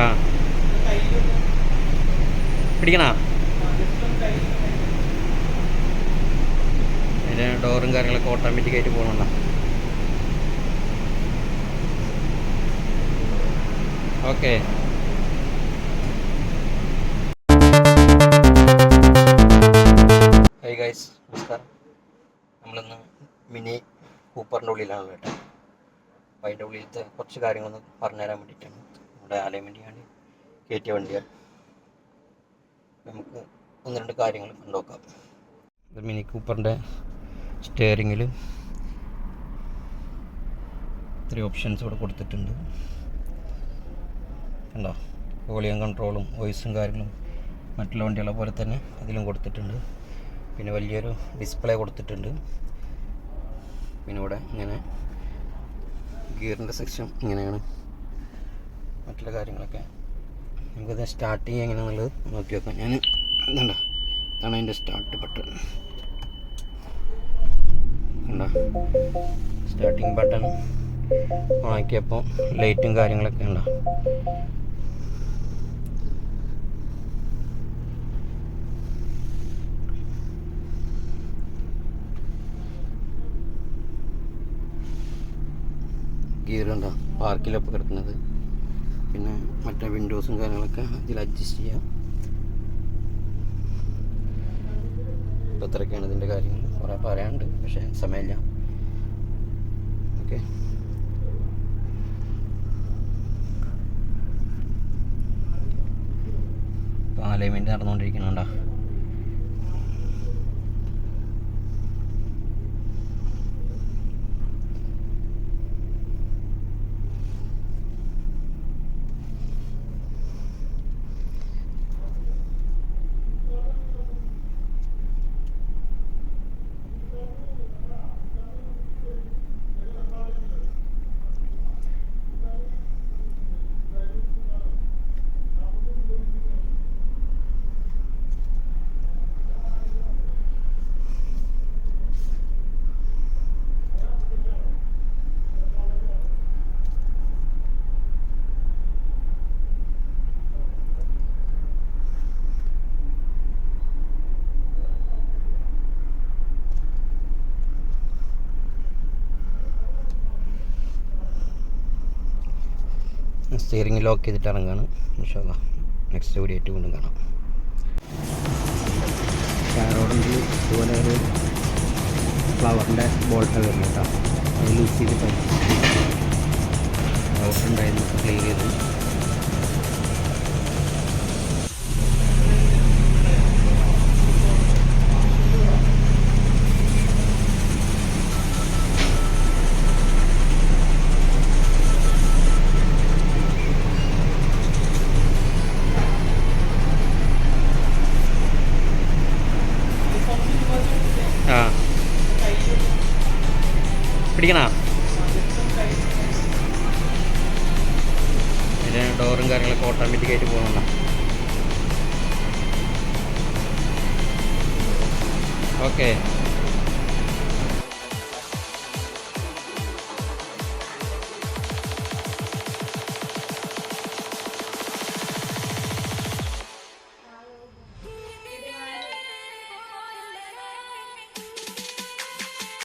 ആ. പിടിക്കണ? അതിന്റെ ഡോറും കാര്യങ്ങളൊക്കെ ഓട്ടോമാറ്റിക് ആയിട്ട് പോകണണ്ട ഓക്കെ ഹൈ ഗൈസ് നമസ്കാരം. നമ്മളിന്ന് മിനി കൂപ്പറിന്റെ ഉള്ളിലാണ് കേട്ടോ. അപ്പോൾ അതിന്റെ ഉള്ളിലത്തെ കുറച്ച് കാര്യങ്ങളൊന്ന് പറഞ്ഞുതരാൻ വേണ്ടിയിട്ടാണ്. നമ്മുടെ ആലയവണ്ടിയാണ് കയറ്റിയ വണ്ടിയാണ്. നമുക്ക് ഒന്ന് രണ്ട് കാര്യങ്ങൾ കണ്ടുനോക്കാം ഇത് മിനി കൂപ്പറിന്റെ സ്റ്റിയറിങ്ങിൽ ഇത്രയും ഓപ്ഷൻസ് ഇവിടെ കൊടുത്തിട്ടുണ്ട്. കണ്ടോ? വോളിയം കൺട്രോളും വോയിസും കാര്യങ്ങളും മറ്റുള്ള വണ്ടികളെ പോലെ തന്നെ അതിലും കൊടുത്തിട്ടുണ്ട്. പിന്നെ വലിയൊരു ഡിസ്പ്ലേ കൊടുത്തിട്ടുണ്ട്. പിന്നെ ഇവിടെ ഇങ്ങനെ ഗിയറിന്റെ സെക്ഷൻ ഇങ്ങനെയാണ്. മറ്റുള്ള കാര്യങ്ങളൊക്കെ നമുക്കത് സ്റ്റാർട്ടിങ് എങ്ങനെയാണെന്നുള്ളത് നോക്കി വെക്കാം. ഞാൻ എന്താ ഇതാണ് അതിന്റെ സ്റ്റാർട്ട് ബട്ടൺ സ്റ്റാർട്ടിങ് ബട്ടൺ ഓണാക്കിയപ്പോൾ ലൈറ്റും കാര്യങ്ങളൊക്കെ ഉണ്ടോ ഗിയർ ഉണ്ടോ പാർക്കിലൊക്കെ കിടക്കുന്നത്. പിന്നെ മറ്റേ വിൻഡോസും കാര്യങ്ങളൊക്കെ ഇതിൽ അഡ്ജസ്റ്റ് ചെയ്യാം. ഇപ്പോൾ അത്രയൊക്കെയാണ് ഇതിന്റെ കാര്യങ്ങൾ. കുറേ പറയാനുണ്ട് പക്ഷേ സമയമില്ല. ഓക്കെ ഇപ്പോൾ അലൈൻമെന്റ് നടന്നുകൊണ്ടിരിക്കുന്നുണ്ടോ സ്റ്റിയറിംഗ് ലോക്ക് ചെയ്തിട്ട് ഇറങ്ങുകയാണ് ഇൻഷാല്ല നെക്സ്റ്റ് വീഡിയോ ആയിട്ട് വീണ്ടും കാണാം. ഇതുപോലെ ഒരു ഫ്ലവറിന്റെ ബോൾട്ട് വരുന്നു കേട്ടോ. അത് ലൂസ് ചെയ്തിട്ട് ഔട്ട് ഉണ്ടായിരുന്നു ക്ലീൻ ചെയ്തു. പിടിക്കണ. ഡോറും കാര്യങ്ങളൊക്കെ ഓട്ടോമാറ്റിക് ആയിട്ട് പോകണം ഓക്കെ